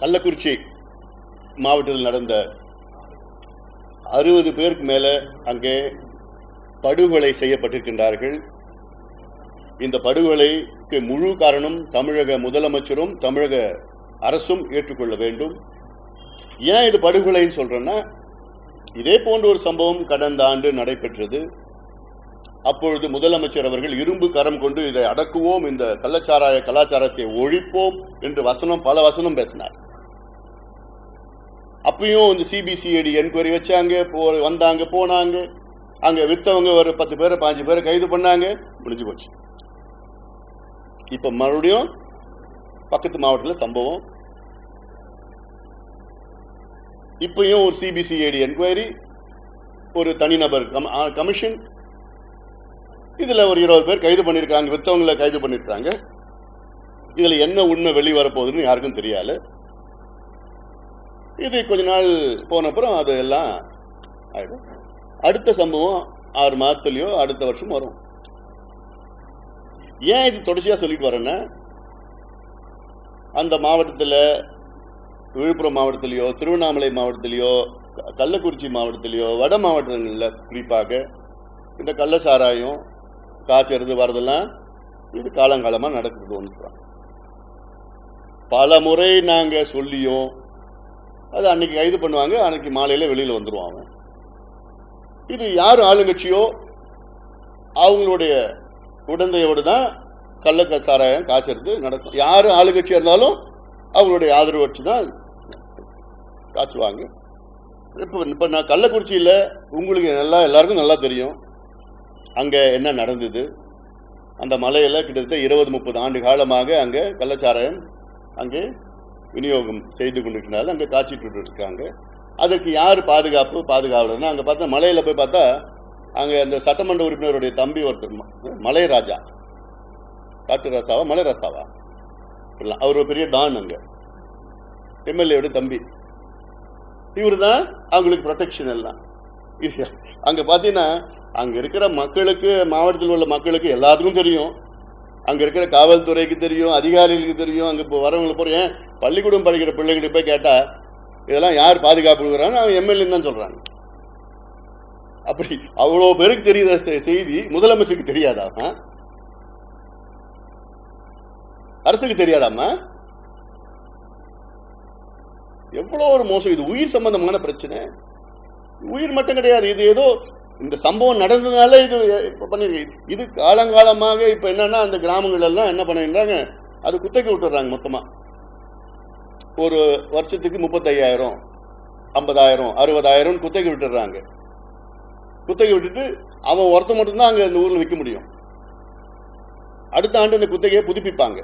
கள்ளக்குறிச்சி மாவட்டத்தில் நடந்த அறுபது பேருக்கு மேல அங்கே படுகொலை செய்யப்பட்டிருக்கின்றார்கள். இந்த படுகொலைக்கு முழு காரணம் தமிழக முதலமைச்சரும் தமிழக அரசும் ஏற்றுக்கொள்ள வேண்டும். ஏன் இது படுகொலைன்னு சொல்றேன்னா இதே போன்ற ஒரு சம்பவம் கடந்த ஆண்டு நடைபெற்றது. அப்பொழுது முதலமைச்சர் அவர்கள் இரும்பு கரம் கொண்டு இதை அடக்குவோம் இந்த கள்ளச்சாராய கலாச்சாரத்தை ஒழிப்போம் என்று வசனம் பல வசனம் பேசினார். அப்பயும் இந்த சிபிசிஐடி என்கொயரி வச்சாங்க போ வந்தாங்க போனாங்க. அங்கே விற்றவங்க ஒரு பத்து பேரை பாஞ்சு பேரை கைது பண்ணாங்க. முடிஞ்சு போச்சு. இப்போ மறுபடியும் பக்கத்து மாவட்டத்தில் சம்பவம். இப்பயும் ஒரு சிபிசிஐடி என்கொயரி ஒரு தனிநபர் கம்- கமிஷன் இதில் ஒரு இருபது பேர் கைது பண்ணியிருக்காங்க விற்றவங்களை கைது பண்ணியிருக்காங்க இதில் என்ன உண்மை வெளி வரப்போகுதுன்னு யாருக்கும் தெரியாது இது கொஞ்ச நாள் போன அப்புறம் அது எல்லாம் ஆயிடும். அடுத்த சம்பவம் ஆறு மாதத்துலயோ அடுத்த வருஷம் வரும். ஏன் இது தொடர்ச்சியா சொல்லிட்டு வரேன்னா அந்த மாவட்டத்தில் விழுப்புரம் மாவட்டத்திலேயோ திருவண்ணாமலை மாவட்டத்திலேயோ க- கள்ளக்குறிச்சி மாவட்டத்திலேயோ வட மாவட்டங்களில் குறிப்பாக இந்த கள்ள சாராயம் காய்ச்சறது வரதெல்லாம் இது காலங்காலமாக நடக்கிறது ஒன்று. பல முறை நாங்கள் சொல்லியும் அது அன்னைக்கு கைது பண்ணுவாங்க அன்னைக்கு மாலையில் வெளியில் வந்துருவான் அவன். இது யார் ஆளுங்கட்சியோ அவங்களுடைய உடந்தையோடு தான் கள்ள சாராயம் காய்ச்சறது நடக்கும். யார் ஆளுங்கட்சியாக இருந்தாலும் அவங்களுடைய ஆதரவு வச்சு தான் காய்ச்சுவாங்க. இப்போ இப்போ நான் கள்ளக்குறிச்சியில் உங்களுக்கு நல்லா எல்லாருக்கும் நல்லா தெரியும். அங்கே என்ன நடந்தது? அந்த மலையில் கிட்டத்தட்ட இருபது முப்பது ஆண்டு காலமாக அங்கே கள்ளச்சாராயம் அங்கே விநியோகம் செய்து கொண்டிருக்கிறார்கள். அங்கே காய்ச்சிட்டு இருக்காங்க அதற்கு யார் பாதுகாப்பு பாதுகாவலர்னா அங்கே பார்த்தா மலையில் போய் பார்த்தா அங்கே அந்த சட்டமன்ற உறுப்பினருடைய தம்பி ஒருத்தர் மலைராஜா. காட்டு ராசாவா மலைராசாவா? இல்லை அவர் ஒரு பெரிய டான் அங்கே. எம்எல்ஏவோட தம்பி. இவர் தான் அவங்களுக்கு ப்ரொடெக்ஷன் எல்லாம். இது பார்த்தீங்கன்னா அங்கே இருக்கிற மக்களுக்கு மாவட்டத்தில் உள்ள மக்களுக்கு எல்லாத்துக்கும் தெரியும். அங்கே இருக்கிற காவல்துறைக்கு தெரியும் அதிகாரிகளுக்கு தெரியும். அங்கே இப்போ வரவங்களை போகிறேன் பள்ளிக்கூடம் படிக்கிற பிள்ளைகிட்ட போய் கேட்டா இதெல்லாம் யார் பாதுகாப்பு கொடுக்குறான்னு அவன் எம்எல்ஏ தான் சொல்றாங்க. அப்படி அவ்வளோ பேருக்கு தெரியுத செ- செய்தி முதலமைச்சருக்கு தெரியாதாமா அரசுக்கு தெரியாதாமா எவ்வளோ ஒரு மோசம். இது உயிர் சம்பந்தமான பிரச்சனை. உயிர் மட்டும் கிடையாது. இது ஏதோ இந்த சம்பவம் நடந்ததுனால இது இப்போ பண்ணிருக்கு. இது காலங்காலமாக இப்போ என்னன்னா அந்த கிராமங்கள் எல்லாம் என்ன பண்ணிடுறாங்க அது குத்தகை விட்டுறாங்க மொத்தமாக ஒரு வருஷத்துக்கு முப்பத்தையாயிரம் ஐம்பதாயிரம் அறுபதாயிரம் குத்தகை விட்டுறாங்க குத்தகை விட்டுட்டு அவன் ஒருத்த மட்டும்தான் அங்கே இந்த ஊரில் விற்க முடியும். அடுத்த ஆண்டு இந்த குத்தகையை புதுப்பிப்பாங்க.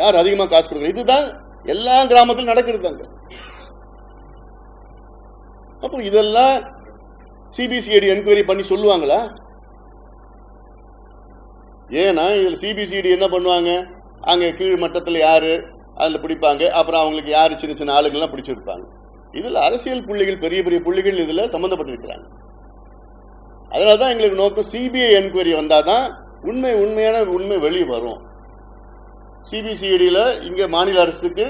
யார் அதிகமாக காசு கொடுக்கல இதுதான் எல்லா கிராமத்திலும் நடக்கிறது அங்க. அப்போ இதெல்லாம் சிபிசிஐடி என்கொயரி பண்ணி சொல்லுவாங்களா? ஏன்னா இதில் சிபிசிஐடி என்ன பண்ணுவாங்க? அங்கே கீழ் மட்டத்தில் யாரு? அதில் பிடிப்பாங்க. அப்புறம் அவங்களுக்கு யார் சின்ன சின்ன ஆளுங்கள்லாம் பிடிச்சிருப்பாங்க. இதில் அரசியல் புள்ளிகள் பெரிய பெரிய புள்ளிகள் இதில் சம்மந்தப்பட்டிருக்கிறாங்க அதனால தான் எங்களுக்கு நோக்கம் சிபிஐ என்கொயரி வந்தால் தான் உண்மை உண்மையான உண்மை வெளியே வரும். சிபிசிஐடியில் இங்கே மாநில அரசுக்கு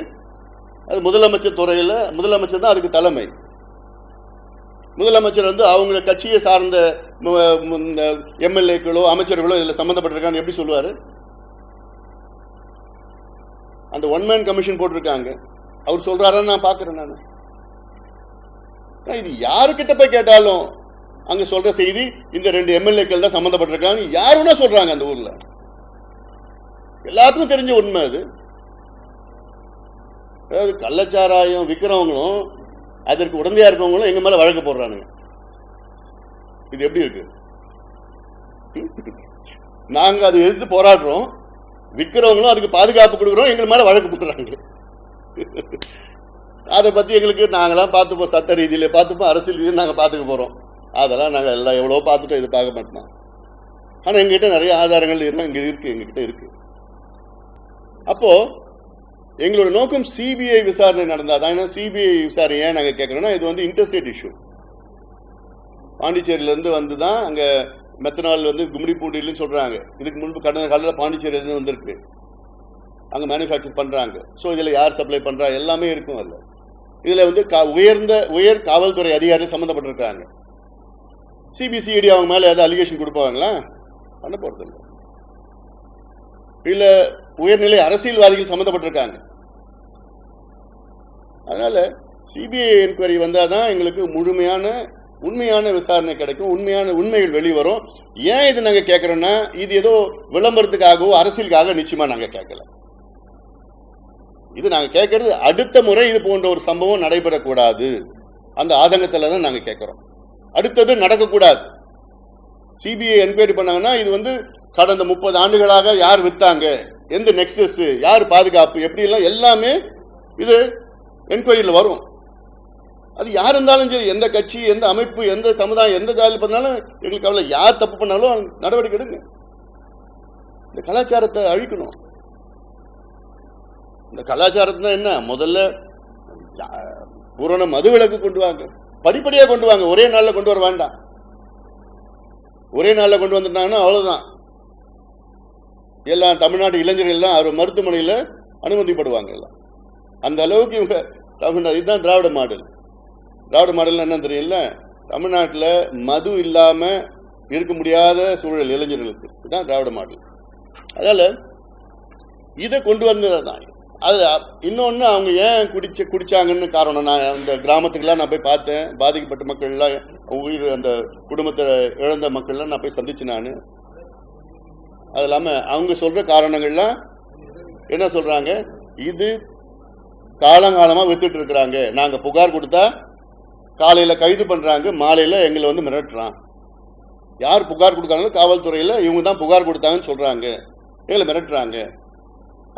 அது முதலமைச்சர் துறையில் முதலமைச்சர் தான் அதுக்கு தலைமை. முதலமைச்சர் வந்து அவங்க கட்சியை சார்ந்த எம்எல்ஏக்களோ அமைச்சர்களோ இதில் சம்மந்தப்பட்டிருக்கான்னு எப்படி சொல்லுவார்? அந்த ஒன் மேன் கமிஷன் போட்டிருக்காங்க. அவர் சொல்றாரான்னு நான் பார்க்குறேன் நான். இது யாருக்கிட்ட போய் கேட்டாலும் அங்க சொல்ற செய்தி இந்த ரெண்டு எம்எல்ஏக்கள் தான் சம்மந்தப்பட்டிருக்காங்க யார் வேணா சொல்றாங்க அந்த ஊர்ல. எல்லாத்துக்கும் தெரிஞ்ச உண்மை அது. அதாவது கள்ளச்சாராயம் விற்கிறவங்களும் அதற்கு உடந்தையா இருக்கவங்களும் எங்க மேல வழக்கு போடுறானுங்க. இது எப்படி இருக்கு? நாங்க அதை எதிர்த்து போராடுறோம். விற்கிறவங்களும் அதுக்கு பாதுகாப்பு கொடுக்குறோம் எங்க மேலே வழக்கு போடுறாங்க அதை பற்றி எங்களுக்கு நாங்களாம் பார்த்துப்போம் சட்ட ரீதியில் பார்த்துப்போம் அரசியல் ரீதியில் நாங்கள் பார்த்துக்க போகிறோம் அதெல்லாம் நாங்கள் எல்லாம் எவ்வளோ பார்த்துட்டோம் இது பார்க்க மாட்டோம். ஆனால் எங்ககிட்ட நிறைய ஆதாரங்கள் இருந்தால் இங்கே இருக்குது எங்ககிட்ட இருக்குது அப்போது எங்களோட நோக்கம் சிபிஐ விசாரணை நடந்தால் தான். ஏன்னா சிபிஐ விசாரணை ஏன் நாங்கள் கேட்குறோன்னா இது வந்து இன்டர்ஸ்டேட் இஷ்யூ பாண்டிச்சேரியிலேருந்து வந்து தான் அங்கே மெத்தனால் வந்து கும்மிடிப்பூண்டியிலும் சொல்கிறாங்க இதுக்கு முன்பு கடந்த காலத்தில் பாண்டிச்சேரியிலேருந்து வந்திருக்கு. அங்கே மேனுஃபேக்சர் பண்ணுறாங்க ஸோ இதில் யார் சப்ளை பண்ணுறா எல்லாமே இருக்கும் அதில். இதில் வந்து கா உயர்ந்த உயர் காவல்துறை அதிகாரி சம்மந்தப்பட்டிருக்காங்க. சிபிசிஐடி அவங்க மேலே ஏதாவது அலிகேஷன் கொடுப்பாங்களா? பண்ண போகிறதில்ல இல்லை உயர்நிலை அரசியல்வாதிகள் சம்மந்தப்பட்டிருக்காங்க. அதனால சிபிஐ என்கொயரி வந்தால் தான் எங்களுக்கு முழுமையான உண்மையான விசாரணை கிடைக்கும் உண்மையான உண்மைகள் வெளிவரும். ஏன் இது நாங்கள் கேட்குறோன்னா இது ஏதோ விளம்பரத்துக்காகவோ அரசியலுக்காக நிச்சயமாக நாங்கள் கேட்கல இது நாங்கள் கேட்கறது அடுத்த முறை இது போன்ற ஒரு சம்பவம் நடைபெறக்கூடாது. அந்த ஆதங்கத்தில் தான் நாங்கள் கேட்குறோம் அடுத்தது நடக்கக்கூடாது. சிபிஐ என்கொயரி பண்ணாங்கன்னா இது வந்து கடந்த முப்பது ஆண்டுகளாக யார் வித்தாங்க எந்த நெக்ஸஸ் யார் பாதுகாப்பு எப்படிலாம் எல்லாமே இது என்கொயரியில் வரும். அது யார் இருந்தாலும் சரி எந்த கட்சி எந்த அமைப்பு எந்த சமுதாயம் எந்த ஜாதியில் பண்ணாலும் எங்களுக்கு அவ்வளோ யார் தப்பு பண்ணாலும் நடவடிக்கை எடுங்க. இந்த கலாச்சாரத்தை அழிக்கணும். இந்த கலாச்சாரத்தை என்ன? முதல்ல ஜா- பூரண மது விலக்கு கொண்டு வாங்க. படிப்படியாக கொண்டு வாங்க. ஒரே நாளில் கொண்டு வர வேண்டாம். ஒரே நாளில் கொண்டு வந்துட்டாங்கன்னா அவ்வளோதான் எல்லாம் தமிழ்நாட்டு இளைஞர்கள் எல்லாம் அவர் மருத்துவமனையில் அனுமதிப்படுவாங்க எல்லாம். அந்த அளவுக்கு இவங்க தமிழ்நாடு இதுதான் திராவிட மாடல். திராவிட மாடல் என்ன தெரியல. தமிழ்நாட்டில் மது இல்லாமல் இருக்க முடியாத சூழல் இளைஞர்களுக்கு. இதுதான் திராவிட மாடல். அதனால் இதை கொண்டு வந்தது தான். அது இன்னொன்று அவங்க ஏன் குடிச்சு குடிச்சாங்கன்னு காரணம் நான் அந்த கிராமத்துக்கெல்லாம் நான் போய் பார்த்தேன். பாதிக்கப்பட்ட மக்கள்லாம் உயிர் அந்த குடும்பத்தை இழந்த மக்கள்லாம் நான் போய் சந்திச்சு நான். அது இல்லாமல் அவங்க சொல்கிற காரணங்கள்லாம் என்ன சொல்கிறாங்க இது காலங்காலமாக வித்துட்டு இருக்கிறாங்க. நாங்கள் புகார் கொடுத்தா காலையில் கைது பண்ணுறாங்க மாலையில் எங்களை வந்து மிரட்டுறான். யார் புகார் கொடுத்தாங்களோ காவல்துறையில் இவங்க தான் புகார் கொடுத்தாங்கன்னு சொல்கிறாங்க எங்களை மிரட்டுறாங்க.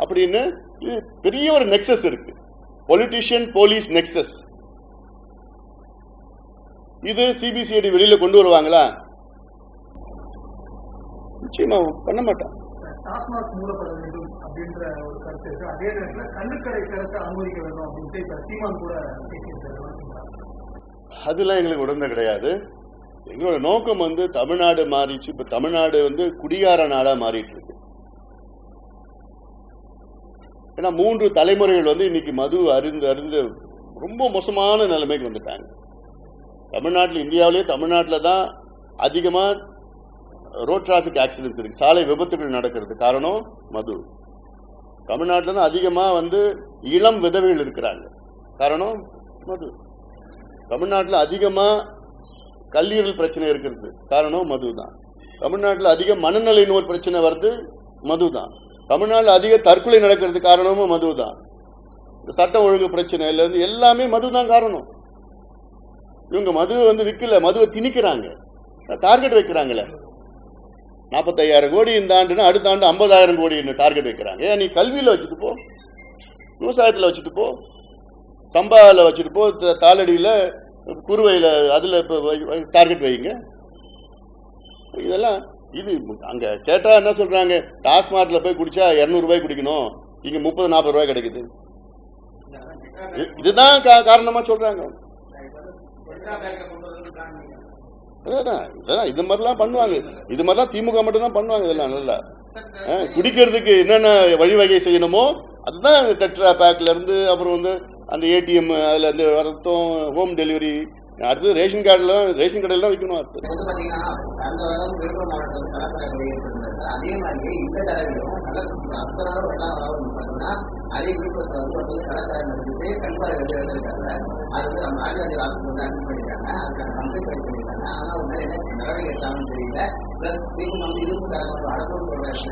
அப்படின்னு இது பெரிய ஒரு நெக்ஸஸ் இருக்கு. பொலிட்டிஷியன் போலீஸ் நெக்ஸஸ் இது சிபிசிஐடி வெளியில் கொண்டு வருவாங்களா? நிச்சயமா பண்ண மாட்டான். டாஸ்மாக் மூடப்பட வேண்டும் அப்படின்ற ஒரு கருத்து இருக்கு. அதே கள்ளுக்கடை திறக்க அனுமதிக்க வேண்டும் அப்படின்ட்டு சீமான் கூட பேசியிருக்காரு அதெல்லாம் எங்களுக்கு உடந்த கிடையாது. எங்களோட நோக்கம் வந்து தமிழ்நாடு மாறிச்சு. இப்ப தமிழ்நாடு வந்து குடியார நாடா மாறிட்டு இருக்கு ஏன்னா மூன்று தலைமுறைகள் வந்து இன்னைக்கு மது அருந்து அருந்து ரொம்ப மோசமான நிலைமைக்கு வந்துட்டாங்க. தமிழ்நாட்டில் இந்தியாவிலேயே தமிழ்நாட்டில் தான் அதிகமாக ரோட் டிராஃபிக் ஆக்சிடென்ட்ஸ் இருக்கு. சாலை விபத்துகள் நடக்கிறது காரணம் மது. தமிழ்நாட்டில் தான் அதிகமாக வந்து இளம் விதவைகள் இருக்கிறாங்க. காரணம் மது. தமிழ்நாட்டில் அதிகமாக கல்லீரல் பிரச்சனை இருக்கிறது. காரணம் மது தான் தமிழ்நாட்டில் அதிக மனநிலை நோய் பிரச்சனை வருது மது தான் தமிழ்நாட்டில் அதிக தற்கொலை நடக்கிறது காரணமும் மது தான் இந்த சட்டம் ஒழுங்கு பிரச்சனையில இருந்து எல்லாமே மது தான் காரணம். இவங்க மது வந்து விற்கல மதுவை திணிக்கிறாங்க. டார்கெட் வைக்கிறாங்களே. நாற்பத்தையாயிரம் கோடி இந்த ஆண்டுனா அடுத்த ஆண்டு ஐம்பதாயிரம் கோடி டார்கெட் வைக்கிறாங்க. ஏன் நீ கல்வியில் வச்சுட்டு போ. விவசாயத்தில் வச்சுட்டு போ. சம்பாவில் வச்சுட்டு போ. தாளடியில் குறுவையில் அதில் இப்போ டார்கெட் வைங்க. இதெல்லாம் இது அங்கே கேட்டால் என்ன சொல்கிறாங்க டாஸ்மார்ட்டில் போய் குடித்தா இரநூறுபாய் குடிக்கணும். இங்கே முப்பது நாற்பது ரூபாய் கிடைக்குது. இது- இதுதான் கா காரணமாக சொல்கிறாங்க அதான் இதெல்லாம் இது மாதிரிலாம் பண்ணுவாங்க. இது மாதிரிலாம் திமுக மட்டும் தான் பண்ணுவாங்க இதெல்லாம் நல்லா. ஆ, குடிக்கிறதுக்கு என்னென்ன வழிவகை செய்யணுமோ அதுதான் டெட்ரா பேக்ல இருந்து அப்புறம் வந்து அந்த ஏடிஎம் அதில் அந்த வரத்தும் ஹோம் டெலிவரி அடுத்து ரேஷன் கார்டுல ரேஷன் கடையில் தான் விற்கணும் அடுத்து அதே. மாதிரி இந்த தடவையும் அதே பண்ணிருக்காங்க வந்து என்ன தெரியல. வந்து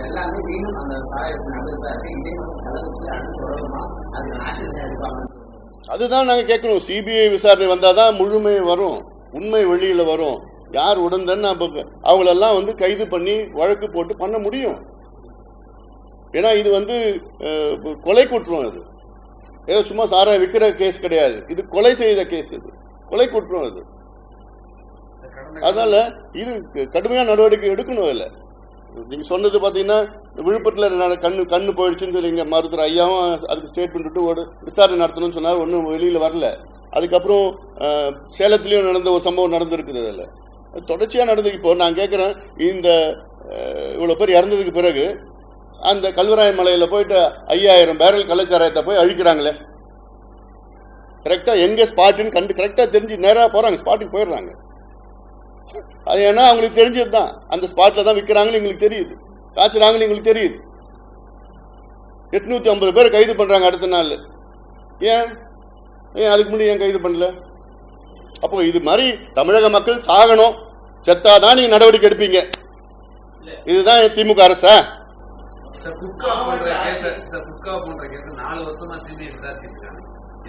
எல்லாமே மீண்டும் அந்த சாயத்தில் நடந்துட்டு இருக்கு. இதே அடுத்து தொடருமா? அதுக்கான அதுதான் நாங்க கேட்கணும் சிபிஐ விசாரணை வந்தாதான் முழுமை வரும். உண்மை வெளியில வரும். யார் உடந்தன்னு அப்ப அவங்களெல்லாம் வந்து கைது பண்ணி வழக்கு போட்டு பண்ண முடியும். ஏன்னா இது வந்து கொலை குற்றம் இது ஏதோ சும்மா சாராயம் விற்கிற கேஸ் கிடையாது. இது கொலை செய்த கேஸ் இது. கொலை குற்றம் இது அதனால இது கடுமையான நடவடிக்கை எடுக்கணும் அதில். நீங்க சொன்னது பார்த்தீங்கன்னா விழுப்புரத்தில் கண்ணு கண்ணு போயிடுச்சுன்னு சொல்லி இங்கே மருத்துவர் ஐயாவும் அதுக்கு ஸ்டேட்மெண்ட் விட்டு ஒரு விசாரணை நடத்தணும்னு சொன்னார். ஒன்றும் வெளியில் வரல. அதுக்கப்புறம் சேலத்துலேயும் நடந்த ஒரு சம்பவம் நடந்திருக்குது அதில். தொடர்ச்சியாக நடந்தது. இப்போ நான் கேட்குறேன் இந்த இவ்வளோ பேர் இறந்ததுக்கு பிறகு அந்த கல்வராய மலையில் போயிட்டு ஐயாயிரம் பேரல் கள்ளச்சாராயத்தை போய் அழிக்கிறாங்களே. கரெக்டாக எங்கே ஸ்பாட்டுன்னு கண்டு கரெக்டாக தெரிஞ்சு நேராக போகிறாங்க ஸ்பாட்டுக்கு போயிடுறாங்க. அது ஏன்னா அவங்களுக்கு தெரிஞ்சது தான் அந்த ஸ்பாட்டில் தான் விற்கிறாங்கன்னு எங்களுக்கு தெரியுது. காய்ச்சுறாங்கன்னு எங்களுக்கு தெரியுது. எட்நூத்தி ஐம்பது பேர் கைது பண்றாங்க அடுத்த நாள் ஏன்? ஏன் அதுக்கு முன்னாடி ஏன் கைது பண்ணல? அப்போ இது மாதிரி தமிழக மக்கள் சாகணும். செத்தாதான் நீங்க நடவடிக்கை எடுப்பீங்க. இதுதான் திமுக அரசா?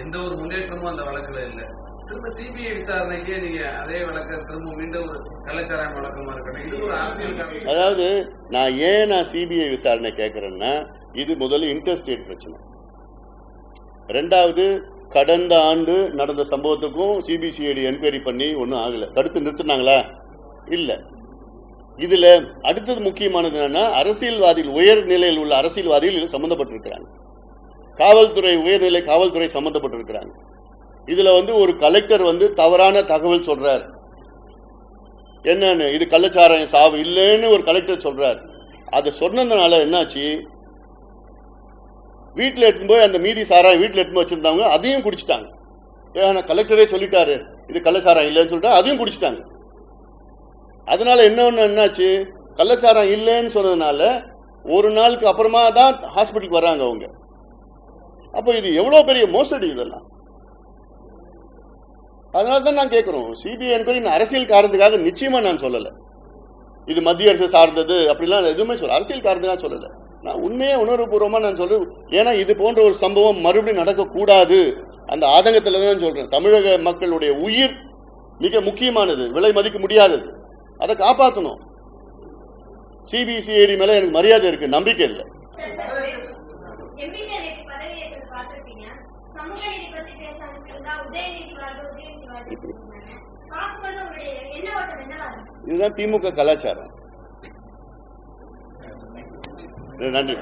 எந்த ஒரு முன்னேற்றமும் அந்த வழக்குல இல்லை. திரும்ப சிபிஐ விசாரணைக்கே நீங்க அதே வழக்க திரும்ப மீண்டும் ஒரு கள்ளச்சாராயம் வழக்கமா இருக்கணும் இது ஒரு அரசியல் அதாவது நான் ஏன் நான் சிபிஐ விசாரணை கேட்கறேன்னா இது முதல்ல இன்டர்ஸ்டேட் பிரச்சனை. ரெண்டாவது கடந்த ஆண்டு நடந்த சம்பவத்துக்கும் சிபிசிஐடி என்கொயரி பண்ணி ஒன்றும் ஆகல. தடுத்து நிறுத்தினாங்களா? இல்லை. இதுல அடுத்தது முக்கியமானது என்னன்னா அரசியல்வாதிகள் உயர் நிலையில் உள்ள அரசியல்வாதிகள் இதில் சம்பந்தப்பட்டிருக்கிறாங்க. காவல்துறை உயர்நிலை காவல்துறை சம்பந்தப்பட்டிருக்கிறாங்க. இதுல வந்து ஒரு கலெக்டர் வந்து தவறான தகவல் சொல்றார். என்னன்னு? இது கள்ளச்சாராயம் சாவு இல்லைன்னு ஒரு கலெக்டர் சொல்றார். அதை சொன்னதுனால என்னாச்சு? வீட்டில் எடுத்துன்னு போய் அந்த மீதி சாராயம் வீட்டில் எடுத்துன்னு போய் வச்சிருந்தவங்க அதையும் குடிச்சிட்டாங்க. ஏன்னா கலெக்டரே சொல்லிட்டாரு. இது கள்ளச்சாராயம் இல்லைன்னு சொல்லிட்டு அதையும் குடிச்சிட்டாங்க. அதனால ஒன்று என்னாச்சு? கள்ளச்சாரம் இல்லைன்னு சொன்னதுனால ஒரு நாளுக்கு அப்புறமா தான் ஹாஸ்பிட்டலுக்கு வராங்க அவங்க. அப்போ இது எவ்வளோ பெரிய மோசடி இதெல்லாம்? அதனால தான் நான் கேட்குறோம் சிபிஐ என்கொயரி நான் அரசியல் காரணத்துக்காக நிச்சயமாக நான் சொல்லலை. இது மத்திய அரசு சார்ந்தது அப்படிலாம் எதுவுமே சொல்ல அரசியல் காரணத்துக்காக சொல்லலை. நான் உண்மையே உணர்வுபூர்வமாக நான் சொல்கிறேன் ஏன்னா இது போன்ற ஒரு சம்பவம் மறுபடியும் நடக்கக்கூடாது. அந்த ஆதங்கத்தில் தான் சொல்கிறேன் தமிழக மக்களுடைய உயிர் மிக முக்கியமானது விலை மதிக்க முடியாதது. அதை காப்பாற்றணும் சிபிசிஐடி மேலே எனக்கு மரியாதை இருக்கு நம்பிக்கை இல்லை. இதுதான் திமுக கலாச்சாரம். நன்றி.